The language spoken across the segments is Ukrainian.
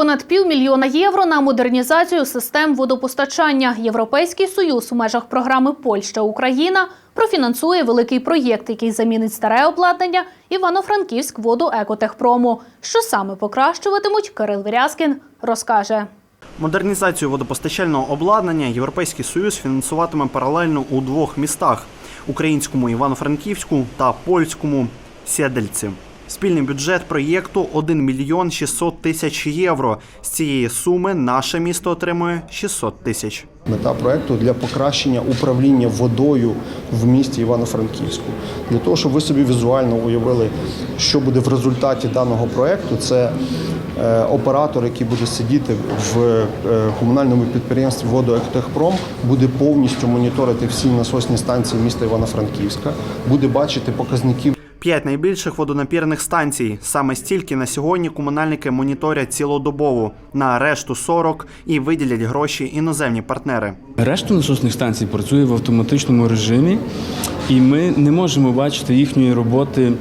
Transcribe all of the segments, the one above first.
понад півмільйона євро на модернізацію систем водопостачання. Європейський союз у межах програми Польща Україна профінансує великий проєкт, який замінить старе обладнання Івано-Франківськ воду екотехпрому. Що саме покращуватимуть, Кирил Вірязкін розкаже. Модернізацію водопостачального обладнання Європейський Союз фінансуватиме паралельно у двох містах українському Івано-Франківську та польському Сєдельці. Спільний бюджет проєкту 1 мільйон 600 тисяч євро. З цієї суми наше місто отримує 600 тисяч. Мета проекту для покращення управління водою в місті Івано-Франківську. Для того, щоб ви собі візуально уявили, що буде в результаті даного проекту, це е, оператор, який буде сидіти в е, комунальному підприємстві «Водоектехпром», буде повністю моніторити всі насосні станції міста Івано-Франківська, буде бачити показники П'ять найбільших водонапірних станцій. Саме стільки на сьогодні комунальники моніторять цілодобово. На решту 40 і виділять гроші іноземні партнери. Решта насосних станцій працює в автоматичному режимі, і ми не можемо бачити їхньої роботи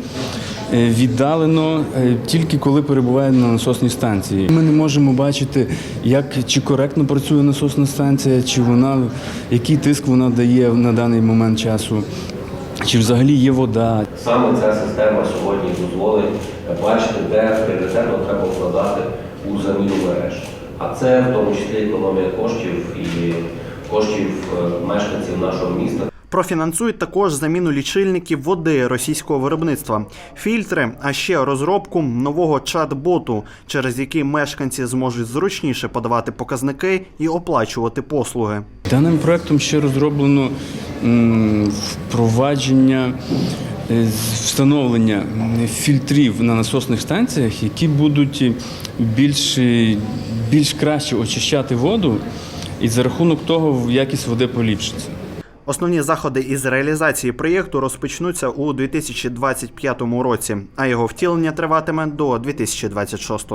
е, віддалено е, тільки коли перебуває на насосній станції. Ми не можемо бачити, як чи коректно працює насосна станція, чи вона який тиск вона дає на даний момент часу, чи взагалі є вода. Саме ця система сьогодні дозволить бачити, де пріоритетно треба вкладати у заміну мереж. А це в тому числі економія коштів і коштів е, мешканців нашого міста. Профінансують також заміну лічильників води російського виробництва, фільтри, а ще розробку нового чат-боту, через який мешканці зможуть зручніше подавати показники і оплачувати послуги. Даним проектом ще розроблено впровадження е, встановлення фільтрів на насосних станціях, які будуть більш, більш краще очищати воду, і за рахунок того якість води поліпшиться. Основні заходи із реалізації проєкту розпочнуться у 2025 році, а його втілення триватиме до 2026.